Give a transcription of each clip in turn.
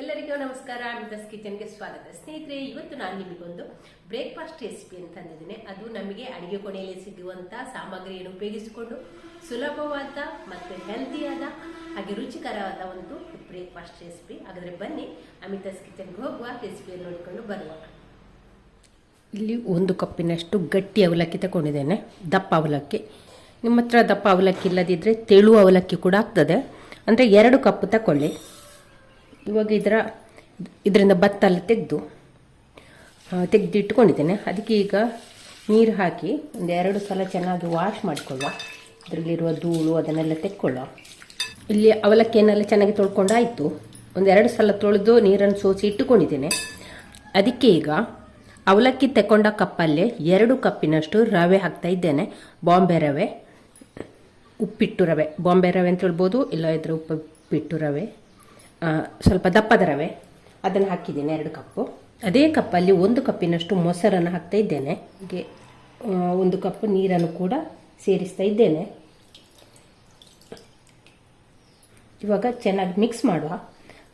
ಎಲ್ಲರಿಗೂ ನಮಸ್ಕಾರ ಅಮಿತಾಸ್ ಕಿಚನ್ಗೆ ಸ್ವಾಗತ. ಸ್ನೇಹಿತರೆ, ಇವತ್ತು ನಾನು ನಿಮಗೊಂದು ಬ್ರೇಕ್ಫಾಸ್ಟ್ ರೆಸಿಪಿ ಅಂತ ತಂದಿದ್ದೀನಿ ಅದು ನಮಗೆ ಅಡಿಗೆ ಕೊನೆಯಲ್ಲಿ ಸಿಗುವಂಥ ಸಾಮಗ್ರಿಯನ್ನು ಉಪಯೋಗಿಸಿಕೊಂಡು ಸುಲಭವಾದ ಮತ್ತು ಹೆಲ್ದಿಯಾದ ಹಾಗೆ ರುಚಿಕರವಾದ ಒಂದು ಬ್ರೇಕ್ಫಾಸ್ಟ್ ರೆಸಿಪಿ. ಹಾಗಾದ್ರೆ ಬನ್ನಿ ಅಮಿತಾಸ್ ಕಿಚನ್ಗೆ ಹೋಗುವ ರೆಸಿಪಿಯನ್ನು ನೋಡಿಕೊಂಡು ಬರುವ ಇಲ್ಲಿ ಒಂದು ಕಪ್ಪಿನಷ್ಟು ಗಟ್ಟಿ ಅವಲಕ್ಕಿ ತಗೊಂಡಿದ್ದೇನೆ. ದಪ್ಪ ಅವಲಕ್ಕಿ. ನಿಮ್ಮ ಹತ್ರ ದಪ್ಪ ಅವಲಕ್ಕಿ ಇಲ್ಲದಿದ್ದರೆ ತೆಳು ಅವಲಕ್ಕಿ ಕೂಡ ಆಗ್ತದೆ. ಅಂದರೆ ಎರಡು ಕಪ್ ತಗೊಳ್ಳಿ ಇವಾಗ ಇದರ, ಇದರಿಂದ ಭತ್ತ ಎಲ್ಲ ತೆಗೆದು ತೆಗೆದು ಇಟ್ಕೊಂಡಿದ್ದೇನೆ ಅದಕ್ಕೆ ಈಗ ನೀರು ಹಾಕಿ ಒಂದು ಎರಡು ಸಲ ಚೆನ್ನಾಗಿ ವಾಶ್ ಮಾಡಿಕೊಳ್ಳುವ. ಇದರಲ್ಲಿರುವ ಧೂಳು ಅದನ್ನೆಲ್ಲ ತೆಕ್ಕೊಳ್ಳುವ. ಇಲ್ಲಿ ಅವಲಕ್ಕಿಯನ್ನೆಲ್ಲ ಚೆನ್ನಾಗಿ ತೊಳ್ಕೊಂಡಾಯಿತು. ಒಂದು ಎರಡು ಸಲ ತೊಳೆದು ನೀರನ್ನು ಸೋಸಿ ಇಟ್ಟುಕೊಂಡಿದ್ದೇನೆ. ಅದಕ್ಕೆ ಈಗ ಅವಲಕ್ಕಿ ತಗೊಂಡ ಕಪ್ಪಲ್ಲಿ ಎರಡು ಕಪ್ಪಿನಷ್ಟು ರವೆ ಹಾಕ್ತಾ ಇದ್ದೇನೆ. ಬಾಂಬೆ ರವೆ, ಉಪ್ಪಿಟ್ಟು ರವೆ. ಬಾಂಬೆ ರವೆ ಅಂತ ಹೇಳ್ಬೋದು, ಇಲ್ಲ ಇದ್ರೆ ಉಪ್ಪಿಟ್ಟು ರವೆ. ಸ್ವಲ್ಪ ದಪ್ಪದ ರವೆ. ಅದನ್ನು ಹಾಕಿದ್ದೇನೆ ಎರಡು ಕಪ್ಪು. ಅದೇ ಕಪ್ಪಲ್ಲಿ ಒಂದು ಕಪ್ಪಿನಷ್ಟು ಮೊಸರನ್ನು ಹಾಕ್ತಾ ಇದ್ದೇನೆ. ಹೀಗೆ ಒಂದು ಕಪ್ ನೀರನ್ನು ಕೂಡ ಸೇರಿಸ್ತಾ ಇದ್ದೇನೆ. ಇವಾಗ ಚೆನ್ನಾಗಿ ಮಿಕ್ಸ್ ಮಾಡುವ.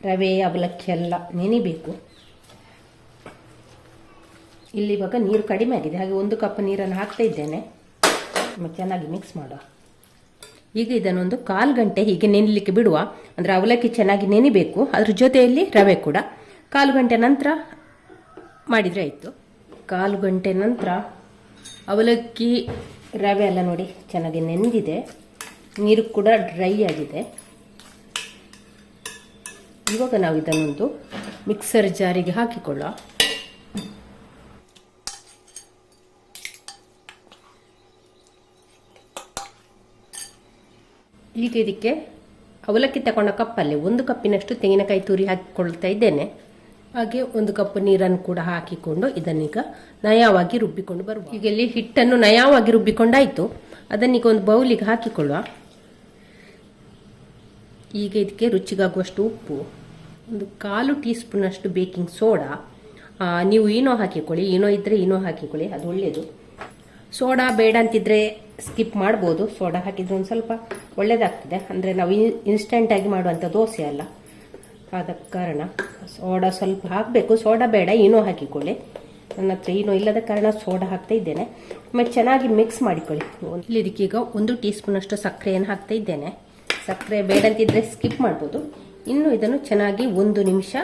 ರವೆ, ಅವಲಕ್ಕಿ ಎಲ್ಲ ನೆನಿಬೇಕು ಇಲ್ಲಿ ಇವಾಗ ನೀರು ಕಡಿಮೆ ಆಗಿದೆ. ಹಾಗೆ ಒಂದು ಕಪ್ ನೀರನ್ನು ಹಾಕ್ತಾ ಇದ್ದೇನೆ. ಚೆನ್ನಾಗಿ ಮಿಕ್ಸ್ ಮಾಡುವ. ಈಗ ಇದನ್ನೊಂದು ಕಾಲು ಗಂಟೆ ಹೀಗೆ ನೆನಲಿಕ್ಕೆ ಬಿಡುವ. ಅಂದರೆ ಅವಲಕ್ಕಿ ಚೆನ್ನಾಗಿ ನೆನಿಬೇಕು. ಅದ್ರ ಜೊತೆಯಲ್ಲಿ ರವೆ ಕೂಡ. ಕಾಲು ಗಂಟೆ ನಂತರ ಮಾಡಿದರೆ ಆಯಿತು. ಕಾಲು ಗಂಟೆ ನಂತರ ಅವಲಕ್ಕಿ, ರವೆ ಎಲ್ಲ ನೋಡಿ ಚೆನ್ನಾಗಿ ನೆಂದಿದೆ. ನೀರು ಕೂಡ ಡ್ರೈ ಆಗಿದೆ. ಇವಾಗ ನಾವು ಇದನ್ನೊಂದು ಮಿಕ್ಸರ್ ಜಾರಿಗೆ ಹಾಕಿಕೊಳ್ಳುವ ಈಗ ಇದಕ್ಕೆ ಅವಲಕ್ಕಿ ತಗೊಂಡ ಕಪ್ಪಲ್ಲಿ ಒಂದು ಕಪ್ಪಿನಷ್ಟು ತೆಂಗಿನಕಾಯಿ ತುರಿ ಹಾಕಿಕೊಳ್ತಾ ಇದ್ದೇನೆ. ಹಾಗೆ ಒಂದು ಕಪ್ ನೀರನ್ನು ಕೂಡ ಹಾಕಿಕೊಂಡು ಇದನ್ನೀಗ ನಯವಾಗಿ ರುಬ್ಬಿಕೊಂಡು ಬರುವ ಈಗ ಇಲ್ಲಿ ಹಿಟ್ಟನ್ನು ನಯವಾಗಿ ರುಬ್ಬಿಕೊಂಡಾಯಿತು. ಅದನ್ನೀಗ ಒಂದು ಬೌಲಿಗೆ ಹಾಕಿಕೊಳ್ಳುವ. ಈಗ ಇದಕ್ಕೆ ರುಚಿಗಾಗುವಷ್ಟು ಉಪ್ಪು. ಒಂದು ಕಾಲು ಟೀ ಸ್ಪೂನಷ್ಟು ಬೇಕಿಂಗ್ ಸೋಡಾ. ನೀವು ಏನೋ ಹಾಕಿಕೊಳ್ಳಿ. ಏನೋ ಇದ್ದರೆ ಏನೋ ಹಾಕಿಕೊಳ್ಳಿ. ಅದು ಒಳ್ಳೆಯದು ಸೋಡಾ ಬೇಡ ಅಂತಿದ್ರೆ ಸ್ಕಿಪ್ ಮಾಡ್ಬೋದು. ಸೋಡಾ ಹಾಕಿದ್ರೆ ಒಂದು ಸ್ವಲ್ಪ ಒಳ್ಳೇದಾಗ್ತದೆ. ಅಂದರೆ ನಾವು ಇನ್ಸ್ಟೆಂಟಾಗಿ ಮಾಡುವಂಥ ದೋಸೆ ಅಲ್ಲ. ಆದ ಕಾರಣ ಸೋಡಾ ಸ್ವಲ್ಪ ಹಾಕಬೇಕು. ಸೋಡಾ ಬೇಡ, ಏನೋ ಹಾಕಿಕೊಳ್ಳಿ. ನನ್ನ ಹತ್ರ ಏನೋ ಇಲ್ಲದ ಕಾರಣ ಸೋಡಾ ಹಾಕ್ತಾ ಇದ್ದೇನೆ. ಆಮೇಲೆ ಚೆನ್ನಾಗಿ ಮಿಕ್ಸ್ ಮಾಡಿಕೊಳ್ಳಿ. ಇಲ್ಲಿ ಇದಕ್ಕೀಗ ಒಂದು ಟೀ ಸ್ಪೂನಷ್ಟು ಸಕ್ಕರೆಯನ್ನು ಹಾಕ್ತಾ ಇದ್ದೇನೆ. ಸಕ್ಕರೆ ಬೇಡ ಅಂತಿದ್ರೆ ಸ್ಕಿಪ್ ಮಾಡ್ಬೋದು. ಇನ್ನು ಇದನ್ನು ಚೆನ್ನಾಗಿ ಒಂದು ನಿಮಿಷ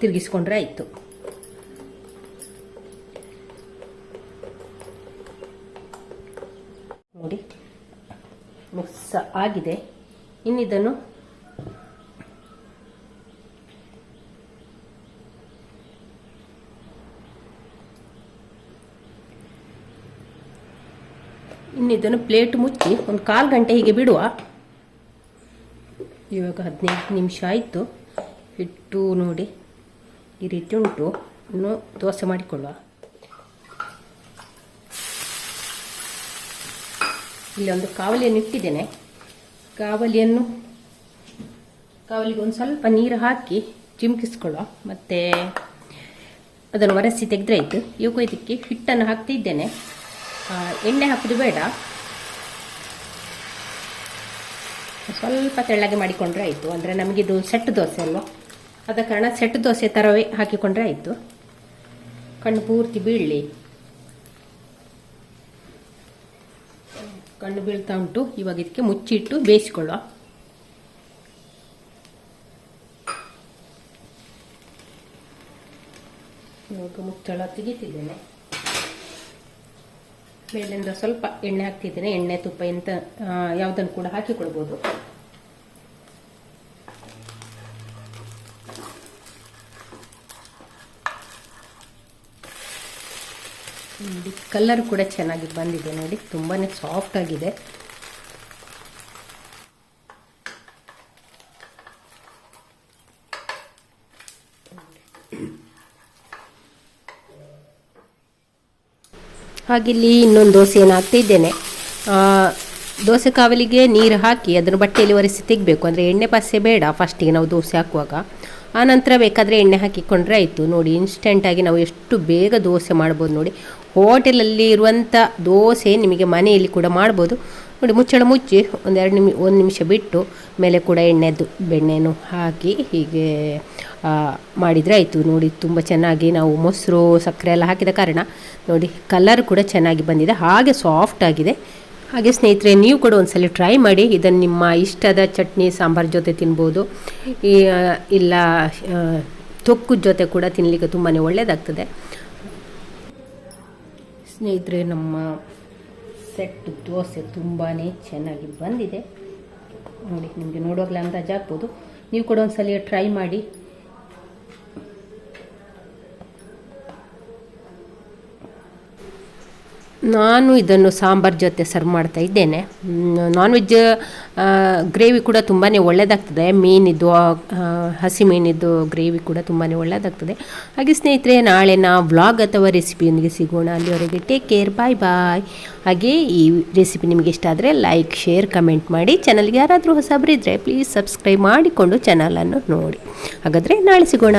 ತಿರುಗಿಸ್ಕೊಂಡ್ರೆ ಆಯಿತು. ಮಿಕ್ಸ್ ಆಗಿದೆ. ಇನ್ನಿದನ್ನು ಇನ್ನಿದನ್ನು ಪ್ಲೇಟ್ ಮುಚ್ಚಿ ಒಂದು ಕಾಲು ಗಂಟೆ ಹೀಗೆ ಬಿಡುವ. ಇವಾಗ ಹದಿನೈದು ನಿಮಿಷ ಆಯಿತು. ಹಿಟ್ಟು ನೋಡಿ ಈ ರೀತಿ ಉಂಟು. ಇನ್ನು ದೋಸೆ ಮಾಡಿಕೊಳ್ಳುವ. ಇಲ್ಲಿ ಒಂದು ಕಾವಲಿಯನ್ನು ಇಟ್ಟಿದ್ದೇನೆ. ಕಾವಲಿಯನ್ನು, ಕಾವಲಿಗೆ ಒಂದು ಸ್ವಲ್ಪ ನೀರು ಹಾಕಿ ಚಿಮ್ಕಿಸ್ಕೊಳ್ಳುವ. ಮತ್ತು ಅದನ್ನು ಒರೆಸಿ ತೆಗೆದ್ರಾಯ್ತು. ಇವು ಇದಕ್ಕೆ ಹಿಟ್ಟನ್ನು ಹಾಕ್ತಿದ್ದೇನೆ ಎಣ್ಣೆ ಹಾಕೋದು ಬೇಡ. ಸ್ವಲ್ಪ ತೆಳ್ಳಗೆ ಮಾಡಿಕೊಂಡ್ರೆ ಆಯಿತು ಅಂದರೆ ನಮಗಿದು ಸೆಟ್ ದೋಸೆ ಅಲ್ವಾ? ಆದ ಕಾರಣ ಸೆಟ್ ದೋಸೆ ಥರವೇ ಹಾಕಿಕೊಂಡ್ರೆ ಆಯಿತು ಕಣ್ಣು ಪೂರ್ತಿ ಬೀಳಲಿ. ಕಣ್ಣು ಬೀಳ್ತಾ ಉಂಟು. ಇವಾಗ ಇದಕ್ಕೆ ಮುಚ್ಚಿಟ್ಟು ಬೇಯಿಸಿಕೊಳ್ಳುವ. ಇವಾಗ ಮುಚ್ಚಳ ತೆಗಿತಿದ್ದೇನೆ. ಮೇಲಿಂದ ಸ್ವಲ್ಪ ಎಣ್ಣೆ ಹಾಕ್ತಿದ್ದೇನೆ. ಎಣ್ಣೆ ತುಪ್ಪ ಎಂತ ಯಾವುದನ್ನು ಕೂಡ ಹಾಕಿಕೊಳ್ಬೋದು. ಕಲರ್ ಕೂಡ ಚೆನ್ನಾಗಿ ಬಂದಿದೆ ನೋಡಿ ತುಂಬಾ ಸಾಫ್ಟ್ ಆಗಿದೆ. ಹಾಗಿಲ್ಲಿ ಇನ್ನೊಂದು ದೋಸೆಯನ್ನು ಹಾಕ್ತಿದ್ದೇನೆ ಆ, ದೋಸೆ ಕಾವಲಿಗೆ ನೀರು ಹಾಕಿ ಅದನ್ನು ಬಟ್ಟೆಯಲ್ಲಿ ಒರೆಸಿ ತೆಗಿಬೇಕು. ಅಂದರೆ ಎಣ್ಣೆ ಪಾಸೆ ಬೇಡ ಫಸ್ಟಿಗೆ ನಾವು ದೋಸೆ ಹಾಕುವಾಗ. ಆನಂತರ ಬೇಕಾದರೆ ಎಣ್ಣೆ ಹಾಕಿಕೊಂಡ್ರೆ ಆಯಿತು. ನೋಡಿ ಇನ್ಸ್ಟೆಂಟಾಗಿ ನಾವು ಎಷ್ಟು ಬೇಗ ದೋಸೆ ಮಾಡ್ಬೋದು ನೋಡಿ. ಹೋಟೆಲಲ್ಲಿ ಇರುವಂಥ ದೋಸೆ ನಿಮಗೆ ಮನೆಯಲ್ಲಿ ಕೂಡ ಮಾಡ್ಬೋದು. ನೋಡಿ, ಮುಚ್ಚಳ ಮುಚ್ಚಿ ಒಂದೆರಡು ನಿಮಿ, ಒಂದು ನಿಮಿಷ ಬಿಟ್ಟು ಮೇಲೆ ಕೂಡ ಎಣ್ಣೆದು, ಬೆಣ್ಣೆನು ಹಾಕಿ ಹೀಗೆ ಮಾಡಿದರೆ ಆಯಿತು. ನೋಡಿ, ತುಂಬ ಚೆನ್ನಾಗಿ ನಾವು ಮೊಸರು, ಸಕ್ಕರೆ ಎಲ್ಲ ಹಾಕಿದ ಕಾರಣ ನೋಡಿ ಕಲರ್ ಕೂಡ ಚೆನ್ನಾಗಿ ಬಂದಿದೆ. ಹಾಗೆ ಸಾಫ್ಟ್ ಆಗಿದೆ. ಹಾಗೆ ಸ್ನೇಹಿತರೆ, ನೀವು ಕೂಡ ಒಂದ್ಸಲ ಟ್ರೈ ಮಾಡಿ. ಇದನ್ನು ನಿಮ್ಮ ಇಷ್ಟದ ಚಟ್ನಿ, ಸಾಂಬಾರ್ ಜೊತೆ ತಿನ್ಬೋದು. ಇಲ್ಲ ತೊಕ್ಕು ಜೊತೆ ಕೂಡ ತಿನ್ನಲಿಕ್ಕೆ ತುಂಬಾ ಒಳ್ಳೆಯದಾಗ್ತದೆ ಸ್ನೇಹಿತರೆ, ನಮ್ಮ ಸೆಟ್ ದೋಸೆ ತುಂಬಾ ಚೆನ್ನಾಗಿ ಬಂದಿದೆ. ನೋಡಿ, ನಿಮಗೆ ನೋಡೋಕ್ಕೆ ಅಂದಾಜಾಗ್ಬೋದು. ನೀವು ಕೂಡ ಒಂದ್ಸಲ ಟ್ರೈ ಮಾಡಿ. ನಾನು ಇದನ್ನು ಸಾಂಬಾರ್ ಜೊತೆ ಸರ್ವ್ ಮಾಡ್ತಾ ಇದ್ದೇನೆ. ನಾನ್ ವೆಜ್ ಗ್ರೇವಿ ಕೂಡ ತುಂಬಾ ಒಳ್ಳೆಯದಾಗ್ತದೆ ಮೀನಿದ್ದು ಹಸಿ ಮೀನಿದ್ದು ಗ್ರೇವಿ ಕೂಡ ತುಂಬಾ ಒಳ್ಳೆಯದಾಗ್ತದೆ ಹಾಗೆ ಸ್ನೇಹಿತರೆ, ನಾಳೆ ನಾ ವ್ಲಾಗ್ ಅಥವಾ ರೆಸಿಪಿಯೊಂದಿಗೆ ಸಿಗೋಣ. ಅಲ್ಲಿವರೆಗೆ ಟೇಕ್ ಕೇರ್ ಬಾಯ್ ಬಾಯ್ ಹಾಗೆ ಈ ರೆಸಿಪಿ ನಿಮಗೆ ಇಷ್ಟ ಆದರೆ ಲೈಕ್ ಶೇರ್ ಕಮೆಂಟ್ ಮಾಡಿ. ಚಾನಲ್ಗೆ ಯಾರಾದರೂ ಹೊಸಬರಿದ್ದರೆ ಪ್ಲೀಸ್ ಸಬ್ಸ್ಕ್ರೈಬ್ ಮಾಡಿಕೊಂಡು ಚಾನಲನ್ನು ನೋಡಿ. ಹಾಗಾದರೆ ನಾಳೆ ಸಿಗೋಣ.